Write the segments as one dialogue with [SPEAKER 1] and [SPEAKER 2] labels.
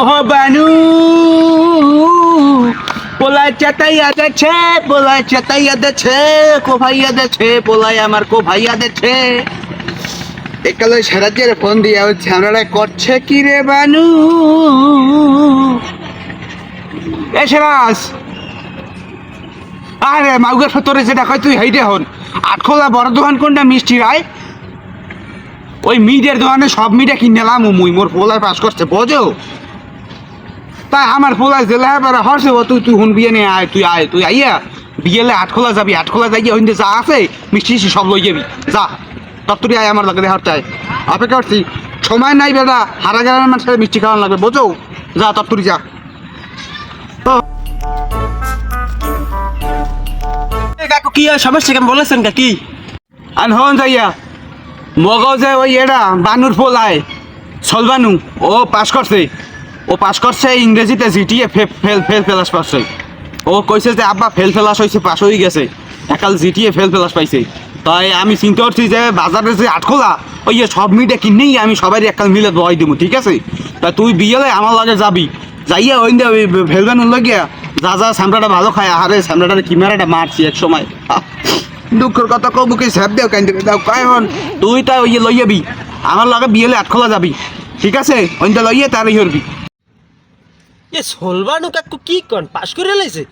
[SPEAKER 1] ও বানু, পোলায় চেতাইয়া দেছে, পোলায় চেতাইয়া দেছে, কোভাইয়া দেছে, পোলায় আমার কোভাইয়া দেছে। একালে সারাজ্যের ফোন দিয়া হচ্ছে আমরা করছে কি রে বানু? এ সেরাস আরে মাউগের ভেতরে যেটা কয় তুই হাইটে হন। আটখোলা বড় দোকান কোনটা মিষ্টি রায়? ওই মিডের দোকানে সব মিডে কিনেলাম মুই মোর পোলার পাস করছে, বোঝো? তা আমার পোলার জেলা এবারে হরছে ও তুই তুই হুন বিয়ে নিয়ে আয় তুই আয় তুই আইয়া বিয়েলে আটখোলা যাবি আটখোলা যাইয়া হইতে যা আছে মিষ্টি সব লই যাবি যা। তত্তরি আয় আমার লাগে দেখার চাই অপেক্ষা করছি সময় নাই বেটা হারা গেলার মানুষের মিষ্টি খাওয়ানো লাগবে বোঝো? যা তত্তরি যা।
[SPEAKER 2] কাকু কি সমস্যা কেমন বলেছেন কি
[SPEAKER 1] আর হন যাইয়া। মগজে ওই এরা বানুর পোলায় সলবানু। ও পাস করছে। ও পাস করছে ইংরেজিতে জিটিএ, ফেল ফেল ফেলাস পাচ্ছে ও কইছে যে, আব্বা, ফেল ফেলাস হয়েছে পাস হয়ে গেছে। একাল জিটিএ, ফেল ফেলাস পাইছে। তাই আমি চিন্তা করছি যে বাজারে যে আটখোলা, ওই যে সব মিটে কিনেই আমি সবাই একাল মিলে দোয়াই দিব ঠিক আছে? তা তুই বিয়েলে আমার লাগে যাবি। যাইয়া ওই ওই ফেলবেন লাগিয়া যা যা স্যামরাটা ভালো খায় আরে স্যামরাটার কিমারাটা মারছি এক সময় দুঃখের কথা কব কি স্যাপ দেও কেন দাও হন। তুই তাই ওই লই যাবি আমার লগে বিয়েলে আটখোলা যাবি, ঠিক আছে? ওইটা লইয়ে তার ই করবি
[SPEAKER 2] এ সোলবানু কাকু কি কন? পাস করে লাইছে?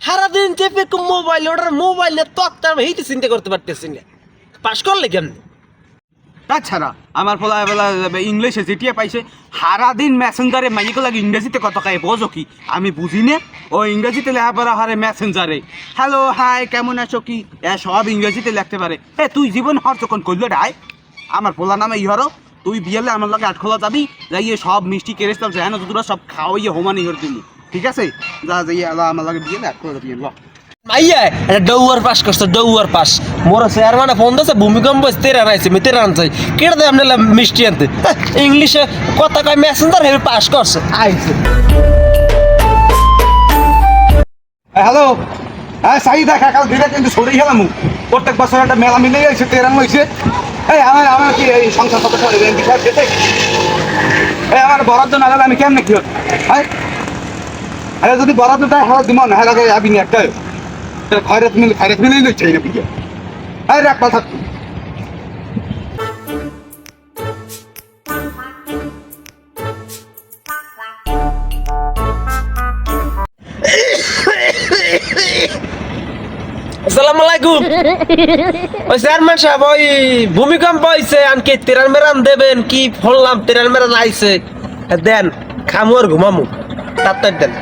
[SPEAKER 2] সারাদিন চেপে মোবাইল, ওটার মোবাইল নিয়ে তক তার হেইতে চিন্তা করতে পারতেছি না। পাস করলে কেমন?
[SPEAKER 1] তাছাড়া, আমার ফলা বেলা ইংলিশে যেটিয়া পাইছে, সারাদিন মেসেঞ্জারে মাইকে লাগে ইংরেজিতে কত কায়, বোঝো কি? আমি বুঝি নে? ও ইংরেজিতে লেখা পড়া হারে মেসেঞ্জারে হ্যালো হাই কেমন আছো কি? এ সব ইংরেজিতে লিখতে পারে। এ, তুই জীবন হর যখন করল রায় আমার পোলা নামে ইহরো। তুই বিয়েলে আমার লগে আটখোলা যাবি যাইয়ে সব মিষ্টি কেরেস্তাম যেন তোরা সব খাওয়াইয়ে হোমানি ইহর দিবি। ঠিক আছে? যা যাইয়ে আলা আমার লগে বিয়েলে আটখোলা যাবি ল।
[SPEAKER 2] মাইয়া এটা ডৌয়ার পাস করছে ডৌয়ার পাস। মোর স্যার মানে ফোন দিয়েছে ভূমিকম্প তেরা আনাইছে আমি তেরা আনছে। কেটে দেয় মিষ্টি আনতে। ইংলিশে কথা কয় মেসেঞ্জার হেবি পাস করছে। আইছে।
[SPEAKER 1] হ্যালো হ্যাঁ সাই দেখা কাল দিটা কিন্তু সরেই গেলাম। প্রত্যেক বছর একটা মেলা মিলে গেছে তেরান হয়েছে এই, আমার আমার কি এই সংসার সদস্য এই, আমার বরাদ্দ না আমি কেমনে কি হ্যাঁ আরে, যদি তাই হয় দিব না হ্যাঁ আবি নি একটা খয়রাত মিলে খয়রাত মিলেই লইছে, এই না আরে রাখ কথা
[SPEAKER 2] আলাইকুম। ওই চেয়ারম্যান সাহেব, ওই ভূমিকম্প হয়েছে আনকি তেরান মেরান দেবেন? কি ফললাম তেরান মেরান আইছে? দেন, খামু আর ঘুমামু। তাড়াতাড়ি দেন।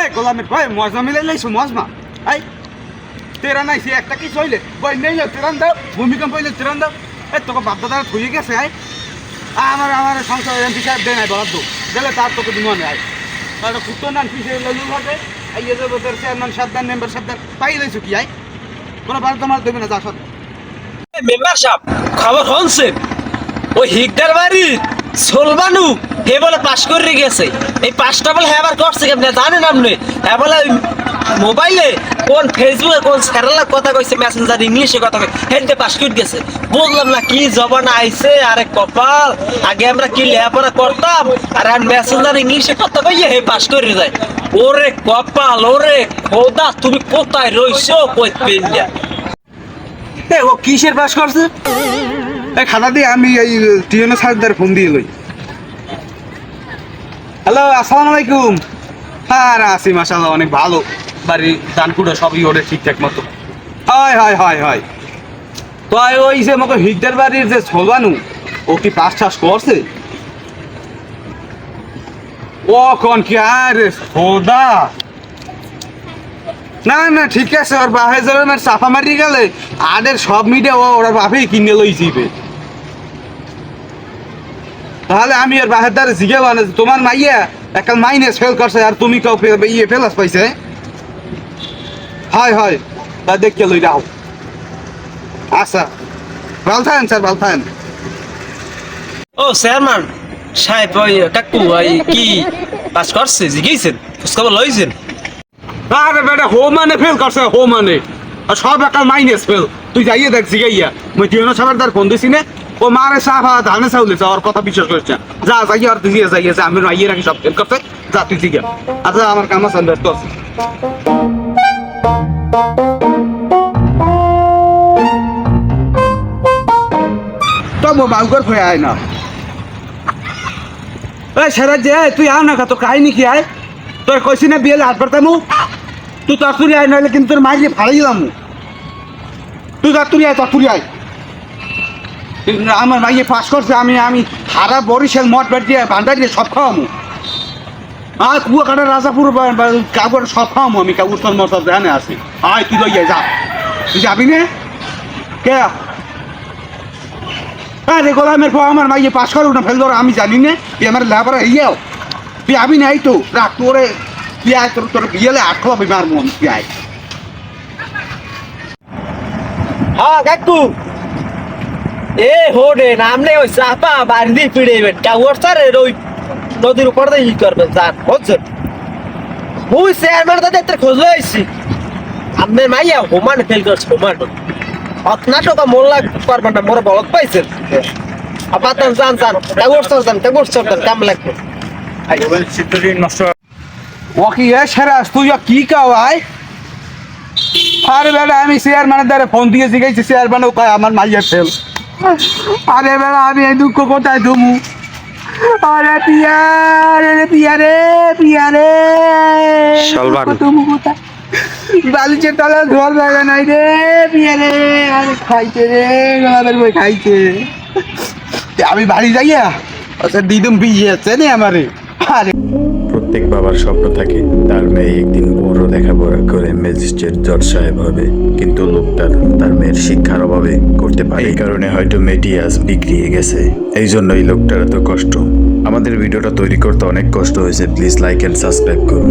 [SPEAKER 1] এই গোলামের ভাই, মজা মিলে লাইছো, মজমা। এই একটা বই নেই তেরান দাও, ভূমিকম্প হইলে তেরান দাও। এই তোকে বাপদাদারা থুয়ে গেছে আই আমার আমার সংসার এমপি সাহেব দেয় নাই, বরাদ্দ। গেলে তার তোকে দিব না আই তাহলে কুত্তো নান পিছিয়ে ঘটে এই যে তোদের চেয়ারম্যান সাবধান মেম্বার সাবধান। পাই লাইছো কি, আই? কোনো বার তোমার দেবে না, যা সব
[SPEAKER 2] মেম্বার সাহেব, খবর শুনছেন? ওই হিগদার বাড়ি সোলবানু, হে বলে পাস করে গেছে। এই পাসটা বলে হ্যাঁ করছে কেমনে জানেন আপনি? হ্যাঁ বলে মোবাইলে কোন ফেসবুকে কোন স্যারেলা কথা কইছে মেসেঞ্জার ইংলিশে কথা কই হেনতে পাস করে গেছে। বললাম না, কি জবান আইছে, আরে কপাল। আগে আমরা কি লেখাপড়া করতাম, আর এখন মেসেঞ্জার ইংলিশে কথা কইয়ে হে পাস করে যায়। ওরে কপাল, ওরে খোদা, তুমি কোথায় রইছো? কই
[SPEAKER 1] এ, ও কিসের পাস করছে? এই খাতা দিয়ে আমি এই টিএনএ সাহেবদের ফোন দিয়ে লই। হ্যালো, আসসালামু আলাইকুম। হ্যাঁ আছি মাসাল্লাহ অনেক ভালো। বাড়ি, দানকুড়া সবই ওরে ঠিকঠাক মতো। হয় হয় হয় হয় তো ওই যে আমাকে হিকদার বাড়ির যে সোলানু ও কি পাস টাস করছে? ও কোন কি, আরে সোদা না না, ঠিক আছে, ওর বাপে যাবে আমার চাপা মারি গেলে, আদের সব মিডিয়া ও ওর বাপেই কিনে লই যাবে তাহলে আমি ওর বাপের দ্বারা জিজ্ঞে মানে তোমার মাইয়া একটা মাইনাস ফেল করছে আর তুমি কেউ ইয়ে ফেলাস পাইছে? হয় হয়। তা দেখতে লই যাও। আচ্ছা। ভালো থাকেন স্যার ভালো থাকেন
[SPEAKER 2] ও চেয়ারম্যান সাহেব ওই কাকু ভাই কি পাস করছে জিগেছেন খোঁজখবর লইছেন?
[SPEAKER 1] আরে বেটা হো মানে ফেল করছে হো মানে। আর সব একটা মাইনাস ফেল তুই যাইয়ে দেখ জিগাইয়া। মুই টিউনো সাহেবের দ্বার ফোন দিছি না? ও মারে সাফা, ধানে চাউলে যাওয়ার কথা বিশ্বাস করছে। যা যাই আর দিয়ে যাই যে আমি মাইয়ে রাখি সব ফেল করছে যা, তুই দিকে। আচ্ছা আমার কাম আছে ব্যস্ত আছে। তো মো বাউগর হয়ে আয় না। এই সেরা যে তুই আও না তো কাহিনী কি, আয়? তোর কইছি না বিয়েলে হাত পারতামু তুই তরতুরি আয় নইলে কিন্তু তোর মাইকে ফাড়াই দিলাম। তুই তরতুরি আয় তরতুরি আয়। আমার মাইয়ে পাস করছে, আমি আমি হারা বরিশাল মঠ বেট দিয়ে বান্ডা দিয়ে সব খাওয়ামু। আর কুয়া কাটা রাজাপুর কাগর সব খাওয়ামু আমি কাগর তোর মতো জানে আছি। আয়, তুই লইয়া যা। তুই যাবি না? কে? আরে, গোলামের পর আমার মাইয়ে পাস করো না, ফেল আমি জানি না। তুই আমার লেবার ইয়েও তুই আবি নাই তো, রাখ, তোরে, তুই আয়, তোর তোর বিয়েলে আটকো আমি মারবো আমি, তুই আয়।
[SPEAKER 2] হ্যাঁ কাকু এ, হোডে, নামলে ওই চাপা বাড়ি দিয়ে পিড়েবেন টাওয়ার স্যার ওই নদীর উপর দিয়ে ই করবেন যান বুঝছেন? মুই চেয়ারম্যান দাদা এতে খোঁজ লইছি। আপনার মাইয়া হোমান ফেল করছে হোমান অতনাটক মোল্লা করবেন না, মোর বলত পাইছেন। আপাতত যান যান টাওয়ার স্যার যান টাওয়ার স্যার যান, কাম লাগবে।
[SPEAKER 1] ও কি, এ সেরাস তুই কি কাওয়াই আরে বেটা, আমি চেয়ারম্যানের দ্বারা ফোন দিয়ে শিখেছি চেয়ারম্যানও কয়, আমার মাইয়ে ফেল আরে বেটা আমি এই দুঃখ কোথায় ধুমু? আরে পিয়া রে পিয়া রে পিয়া রে। কোথায়? বালিশের তলা ধোয়ার জায়গা নাই রে পিয়া রে। আরে খাইছে রে গোলাপের বই খাইছে। আমি বাড়ি যাইয়া আচ্ছা দিদুম বিয়ে আছে নে আমারে। আরে
[SPEAKER 3] প্রত্যেক বাবার স্বপ্ন থাকে। তার মেয়ে একদিন বড় লেখাপড়া করে ম্যাজিস্ট্রেট জজ সাহেব হবে, কিন্তু লোকটা তার মেয়ের শিক্ষার অভাবে করতে পারে। এই কারণে হয়তো মেয়েটি আজ বিগড়িয়ে গেছে। এই জন্য এই লোকটার এত কষ্ট। আমাদের ভিডিওটা তৈরি করতে অনেক কষ্ট হয়েছে। প্লিজ লাইক অ্যান্ড সাবস্ক্রাইব করুন।